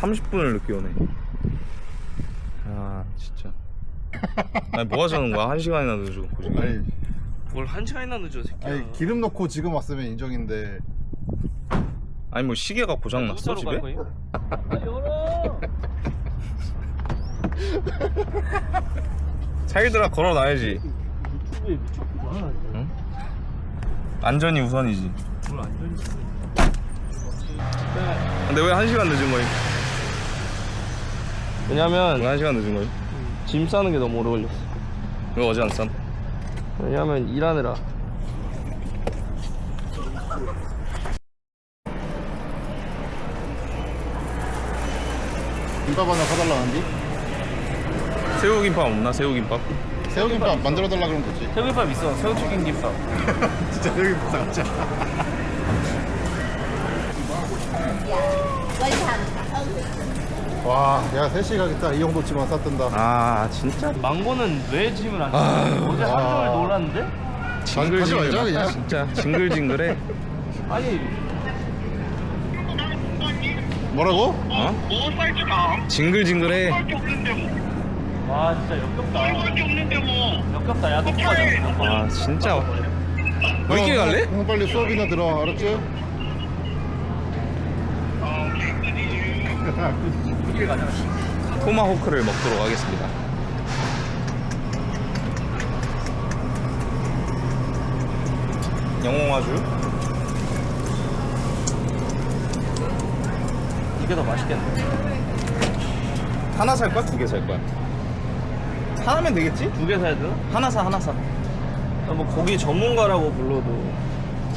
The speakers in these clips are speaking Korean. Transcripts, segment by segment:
30분을 늦게 오네. 아 진짜. 아니 뭐 하자는 거야? 한 시간이나 늦어 고생. 아니, 뭘한 시간이나 늦어 새끼야 아니 기름 넣고 지금 왔으면 인정인데 아니 뭐 시계가 고장 났어 집에? 아, 차일드라 걸어놔야지. 유튜브에 미쳤구나 응? 안전이 우선이지. 뭘 안전히 근데 왜 한 시간 늦은 거임? 왜냐면 왜한 시간 늦은 거임? 짐 싸는 게 너무 오래 걸렸어 왜 어제 안 쌈? 왜냐면 일하느라 김밥 하나 사달라는데 새우김밥 없나? 새우김밥? 새우김밥 만들어 달라 그러면 되지 새우김밥 있어 새우튀김 김밥 진짜 새우김밥 사가자 와, 야 3시 가겠다. 이 정도치만 쌌던다. 아 진짜 망고는 왜 짐을 안 써? 어제 와. 종일 놀랐는데? 가지 말자, 그냥. 진짜 징글징글해. 아니 뭐라고? 어? 뭐 사이즈가 징글징글해. 없는데 뭐 와 진짜 역겹다 밖에 없는데 뭐 역겹다 야 놓고 아 진짜. 우리끼리 갈래? 형 빨리 수업이나 들어. 알았지? 우리끼 리 가자 토마호크를 먹도록 하겠습니다. 영홍아주? 이게 더 맛있겠네 하나 살 거야? 두 개 살 거야? 하나면 되겠지? 두 개 사야 되나? 하나 사, 하나 사. 아, 뭐 고기 전문가라고 불러도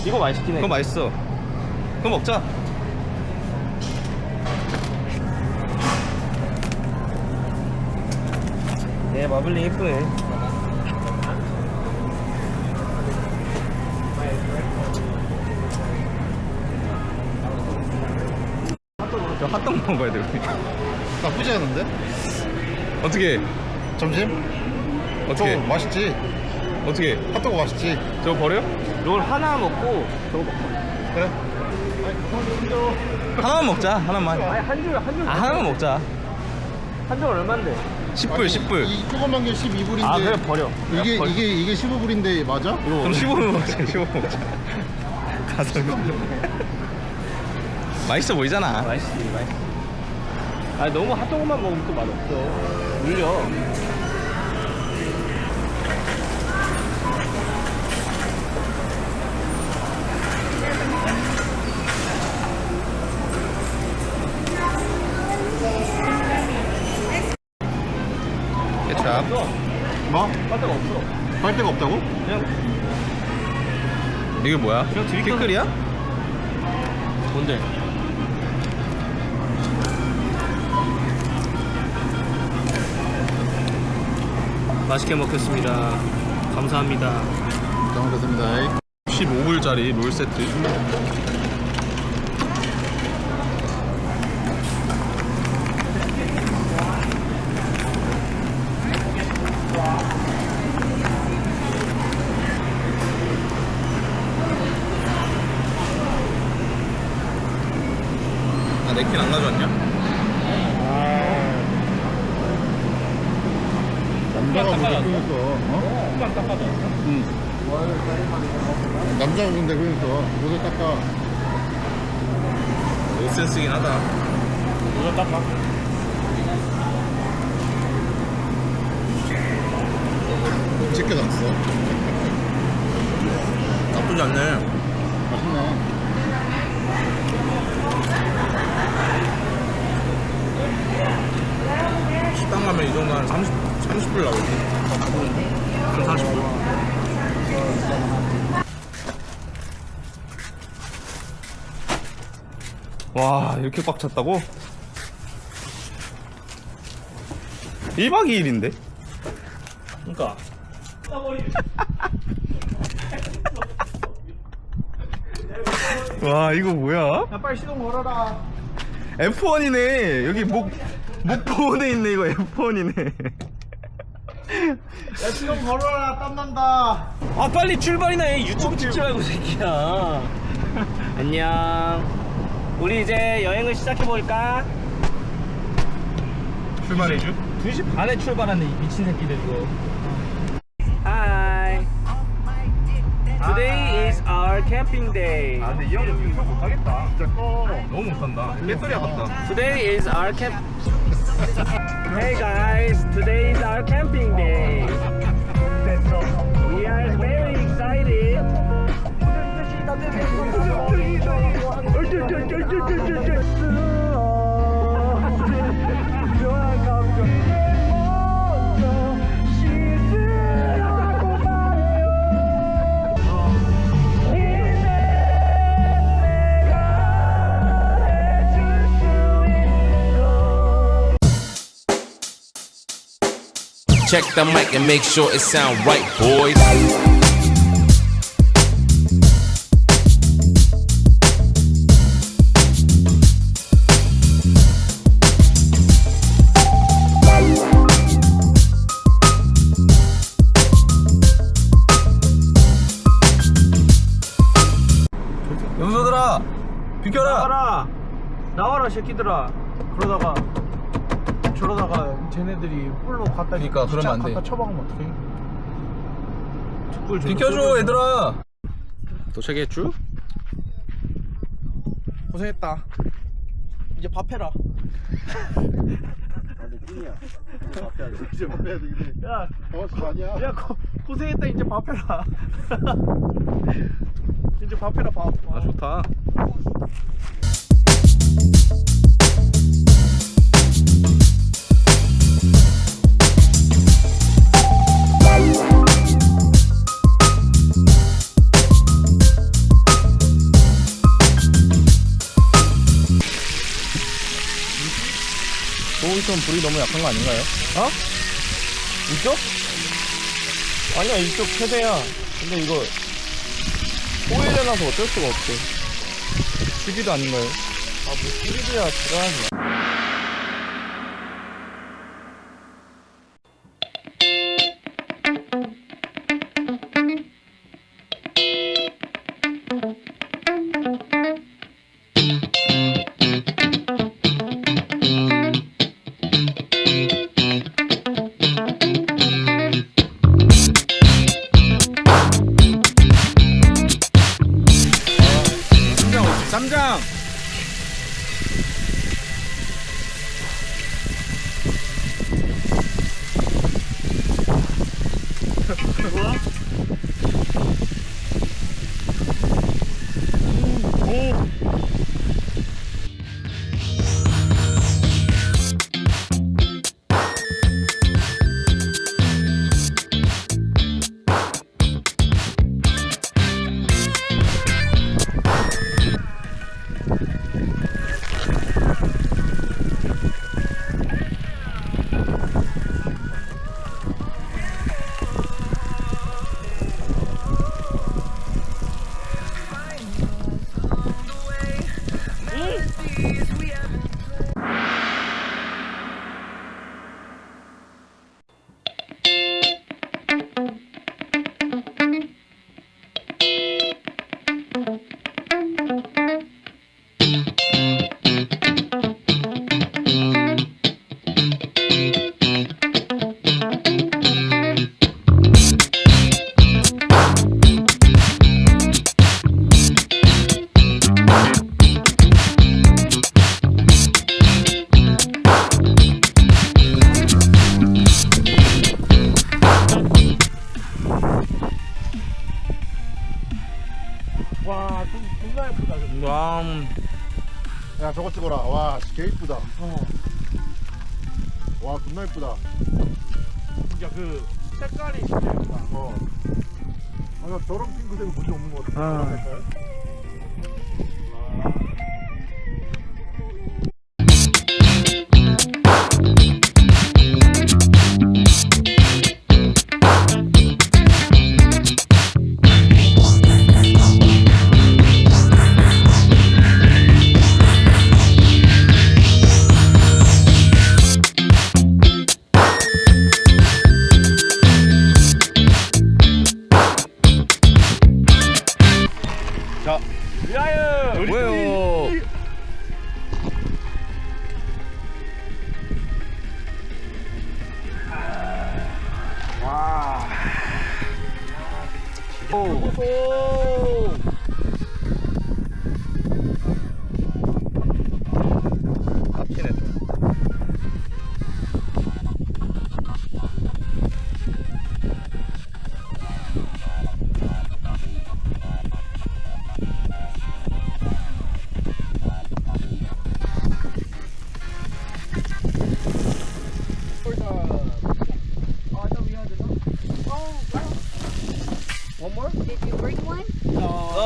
이거 맛있긴 해 그거 맛있어. 그거 먹자. 네 마블링 예쁘네 저 핫도그 먹어야 돼, 우리. 나쁘지 않은데? 어떻게? 점심? 어떻게? 저거 맛있지? 어떻게? 핫도그 맛있지? 저거 버려? 이걸 하나 먹고 저거 먹고 그래? 하나만 먹자, 하나만. 아니 한줄 한줄 아, 하나만 먹자. 한줄 얼만데 10불, 10불. 이 조그만 게 12불인데 아 그래 버려 이게 버려. 이게 이게 15불인데 맞아? 그럼 15분 먹자, 15분 먹자. 가서. 맛있어 보이잖아. 맛있지 맛있지 아 너무 핫도그만 먹으면 또 맛없어 물려 없어 뭐? 핫도그 없어 빨대가 없다고? 그냥 이게 뭐야? 그냥 드릴까? 피클이야? 뭔데 맛있게 먹겠습니다 감사합니다 잘 먹겠습니다 15불짜리 롤 세트. 아, 냅킨 안 가져왔냐? 남자가 근데 그러니까 어? 한번 닦아줘 응. 남자가 근데 그러니까 요새 닦아. 노센스긴 하다. 이거 닦아. 났어. 나쁘지 않네 식당 가면 이 정도 한 30, 30불 나오지. 한 40불. 와, 이렇게 꽉 찼다고? 1박 2일인데? 그니까 와, 이거 뭐야? 야 빨리 시동 걸어라 F1이네. 여기 목, 목포원에 있네, 이거 F1이네. 야 시동 걸어라 땀난다 아 빨리 출발이나 해 유튜브 찍지 말고 새끼야 안녕 우리 이제 여행을 시작해볼까? 출발해줘? 2시 반에 출발하는 이 미친 새끼들 이거. Hi. Today is our camping day. 아 근데 이 형은 유튜브 못하겠다 진짜 꺼 너무 못한다 배터리 아깝다 Today is our camp. Hey guys, today is our camping day. We are very excited. Check the mic and make sure it sound right, boys. 영수들아 비켜라 나와라, 나와라 새끼들아. 그러다가 저러다가 쟤네들이 뿔로 갖다 그러니까, 그러면 안 돼. 갖다 쳐박으면 어떡해? 뿔 비켜줘 얘들아 도착했쥬? 고생했다. 이제 밥 해라. 이제 되겠네. 야, 어, 그거 아니야. 야 고, 고생했다. 이제 밥 해라. 이제 밥 해라 밥. 아 좋다 소울선 불이 너무 약한 거 아닌가요? 어? 이쪽? 아니야 이쪽 최대야. 근데 이거 호일해놔서 어쩔 수가 없지. 시기도 아닌가요? 아뭐 뿌리드야 지랄하지. 와, 좀 존나 예쁘다. 저거. 와 음. 야, 저거 찍어라. 와, 개 이쁘다. 어. 와, 존나 이쁘다. 진짜 그 색깔이 진짜 예쁘다. 어. 아, 나 저런 핑크색은 본적 없는 것 같아. 아.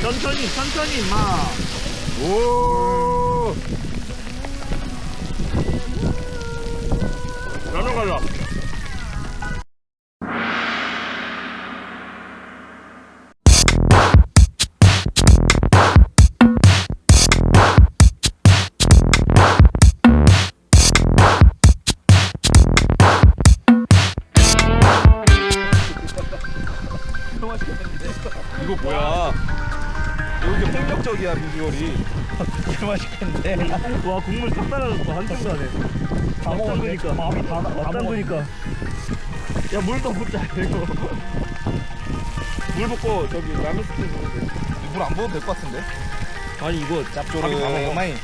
천천히 천천히 마. 오. 나눠 갈라 이거 뭐야? 왜 이렇게 폭력적이야 비주얼이? 와 국물 싹 따라졌어 한참 가네 다 먹었으니까 밥이 다 맞담그니까 야 물도 붓자 이거 물 붓고 저기 라면 스프 먹으면 돼. 물 안 부어도 될 것 같은데? 아니 이거 짭조름하니.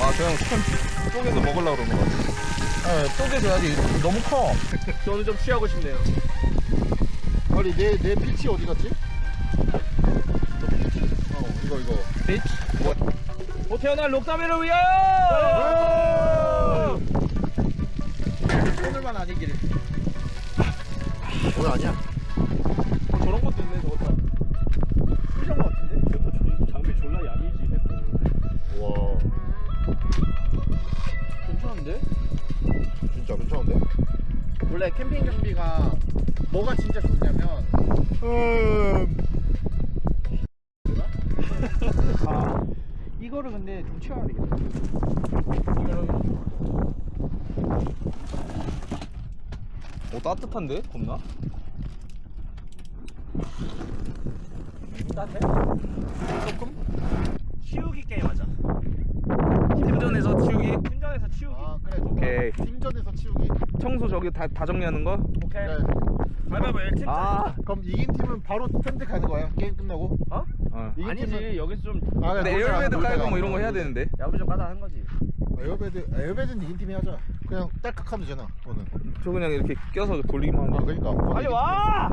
와 그냥 스팸 쪼개서 먹으려고 그러는 거 같아. 네, 쪼개줘야지. 너무 커. 저는 좀 취하고 싶네요 아니 내 내 피치 어디 갔지? 어 이거 이거. 오 태어날 록사메를 위하여 오늘만 아니길. 뭐야 아니야? 저런 것도 있네 저거 다 필요한 것 같은데? 이것도 장비 졸라 야미지 와 괜찮은데? 진짜 괜찮은데? 원래 캠핑 장비가 뭐가 진짜 좋냐면 음. 아 이거를 근데 좀 채워야 되겠다 오 따뜻한데? 겁나? 치우기 게임 하자 팀전에서 치우기 팀전에서 치우기 아 그래 좋다. 오케이. 팀전에서 치우기. 청소 저기 다, 다 정리하는 거? 오케이 그래. 가위바위보 1팀 아. 그럼 이긴 팀은 바로 텐트 가는 거야 게임 끝나고. 어. 이긴 팀은 아니지 여기서 좀 아, 그래, 근데 에어베드. 깔고 뭐 이런 거 해야 되는데. 야부적 가다 한 거지 에어베드 에어베드는 이긴 팀이 하자. 그냥 딸깍하면 되잖아. 오늘. 저 그냥 이렇게 껴서 돌리기만 아 하면. 그러니까. 그건 빨리 이긴 와!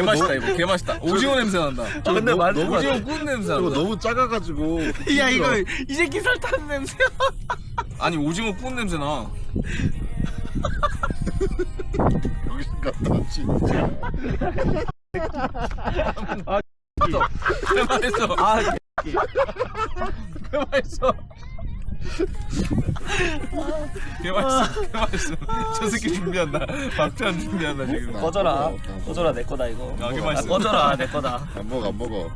개 맛있다 이거. 개 맛있다. 오징어 냄새 난다. 아, 근데 맞 오징어 구운 냄새 난다. 너무 작아가지고. 야 이거 이 새끼 설탕 냄새야. 아니 오징어 구운 냄새 나. 여기 갔다 진짜. 개 맛있어. 아개 맛있어. 개 맛있어. 개 맛있어. 저 새끼 준비한다. 박태환 준비한다 지금. 꺼져라. 꺼져라 내 거다 이거. 야, 개 아, 맛있어. 꺼져라 내 거다. 안 먹어 안 먹어.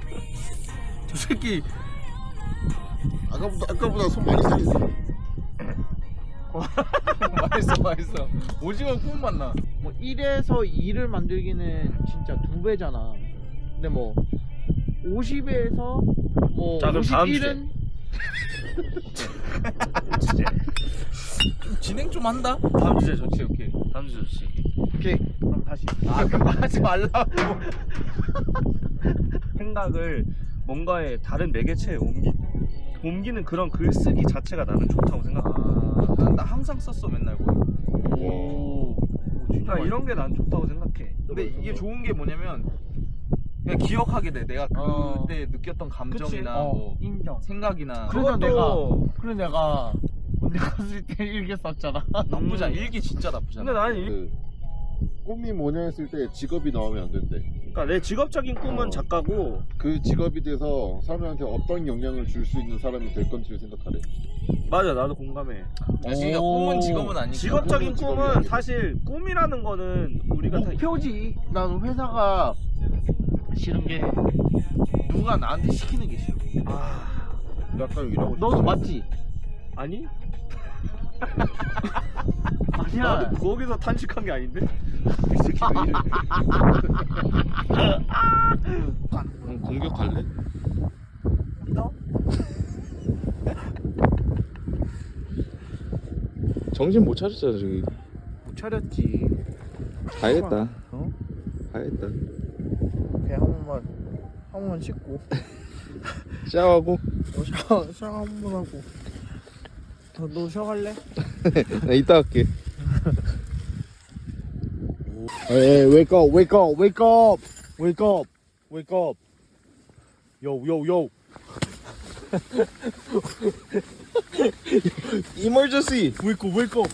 저 새끼 아까보다 아까보다 손 많이 살렸어. 맛있어 맛있어. 오징어 구운 맛 나. 뭐 1에서 2를 만들기는 진짜 두 배잖아. 근데 뭐 50에서 뭐 자, 그럼 다음 51은 주제. 좀 진행 좀 한다. 다음 주제 좋지, 오케이. 다음 주제 좋지. 오케이. 그럼 다시. 아 그거 하지 말라고. 생각을 뭔가의 다른 매개체에 옮기 옮기는 그런 글쓰기 자체가 나는 좋다고 생각해. 아, 나 항상 썼어 맨날 거의. 오. 그러니까 이런 게 난 좋다고 생각해. 근데 이게 좋은 게 뭐냐면 그냥 기억하게 돼. 내가 어. 그때 느꼈던 감정이나 어, 뭐 인정. 생각이나 그래서 그것도 내가 그래 내가 군대 갔을 때 일기 썼잖아. 나쁘지 않아. 일기 진짜 나쁘지 않아. 근데 나는 이- 그 꿈이 뭐냐 했을 때 직업이 나오면 안 된대. 그러니까 내 직업적인 꿈은 어. 작가고 그 직업이 돼서 사람들한테 어떤 영향을 줄 수 있는 사람이 될 건지를 생각하래. 맞아 나도 공감해. 그러니까 꿈은 직업은 아니고 직업적인 꿈은 직업이 꿈은 아니고. 사실 꿈이라는 거는 우리가 다 목표지. 난 회사가 싫은 게 누가 나한테 시키는 게 싫어. 아, 약간 일하고 너도 맞지? 아니 아니야. 나도 거기서 탄식한 게 아닌데 이 새끼가 이래. 그럼 공격할래? 정신 못 차렸잖아 저기 못 차렸지. 가야겠다 어? 가야겠다 한 번만 씻고 샤워하고 어, 샤워 샤워 한 번 하고. 너, 너 샤워할래? 나 이따 갈게 Hey, wake up, wake up, wake up, wake up, wake up. Yo, yo, yo. 이멀저시 Wake up, wake up.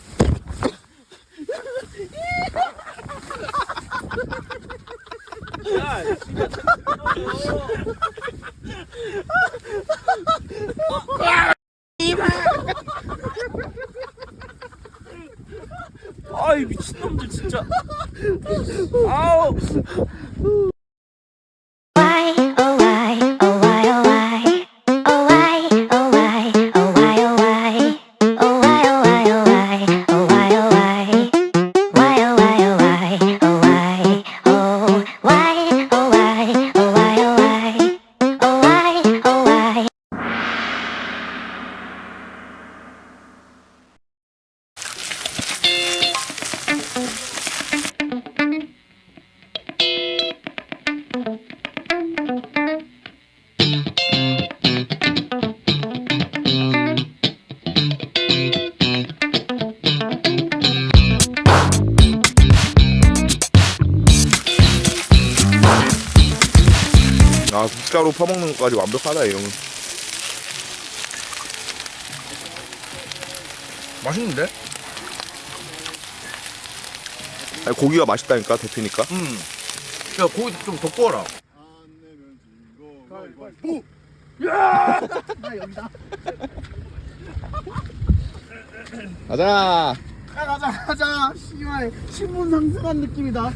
아이 미친놈들 진짜. 아우 것까지 완벽하다 이런 거 맛있는데? 아니, 고기가 맛있다니까 대표니까 음. 야 고기 좀더 구워라. 가자 가자 가자. 씨발 신분 상승한 느낌이다.